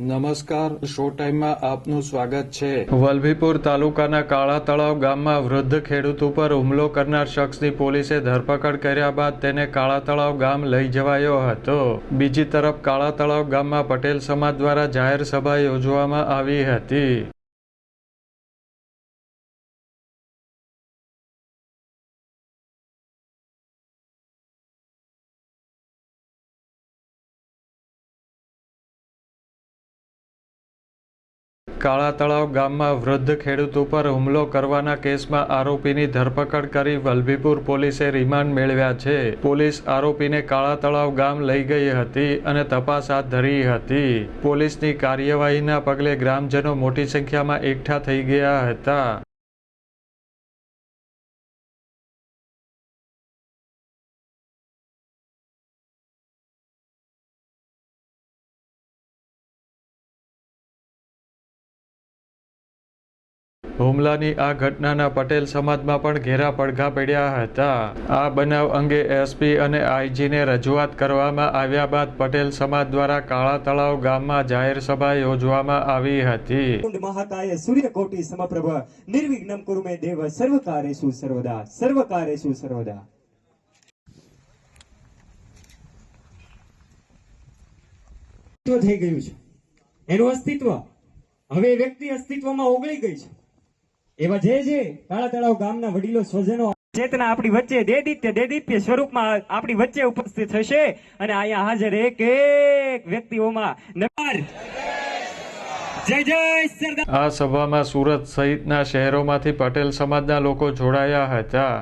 નમસ્કાર શો ટાઈમમાં આપનું સ્વાગત છે. વલભીપુર તાલુકાના કાળા તળાવ ગામમાં વૃદ્ધ ખેડૂત ઉપર હુમલો કરનાર શખ્સની પોલીસે ધરપકડ કર્યા બાદ તેને કાળા તળાવ ગામ લઈ જવાયો હતો. બીજી તરફ કાળા તળાવ ગામમાં પટેલ સમાજ દ્વારા જાહેર સભા યોજવામાં આવી હતી. કાળા તળાવ ગામમાં વૃદ્ધ ખેડૂત ઉપર હુમલો કરવાના કેસમાં આરોપીની ધરપકડ કરી વલભીપુર પોલીસે રિમાન્ડ મેળવ્યા છે. પોલીસ આરોપીને કાળા તળાવ ગામ લઈ ગઈ હતી અને તપાસ હાથ ધરી હતી. પોલીસની કાર્યવાહીના પગલે ગ્રામજનો મોટી સંખ્યામાં એકઠા થઈ ગયા હતા. હુમલાની આ ઘટનાના પટેલ સમાજમાં પણ ઘેરા પડઘા પડ્યા હતા. આ બનાવ અંગે એસપી અને આઈજીને રજૂઆત કરવામાં આવ્યા બાદ પટેલ સમાજ દ્વારા કાળા તળાવ ગામમાં જાહેર સભા યોજવામાં આવી હતી. મહાકાય સૂર્યકોટી સમપ્રભ નિર્વિઘ્નમ કુરુમે દેવ સર્વકારેષુ સર્વદા સર્વકારેષુ સર્વદા. થઈ ગયું છે. એનું અસ્તિત્વ હવે વ્યક્તિ અસ્તિત્વમાં ઓગળી ગઈ છે. એવા જે જે કાળા તળાવ ગામના વડીલો સ્વજનો ચેતના આપણી વચ્ચે દેદિત્ય દેદિત્ય સ્વરૂપમાં આપણી વચ્ચે ઉપસ્થિત થશે અને અહીંયા હાજર એક એક વ્યક્તિઓમાં આ સભામાં સુરત સહિતના શહેરોમાંથી પટેલ સમાજના લોકો જોડાયા હતા.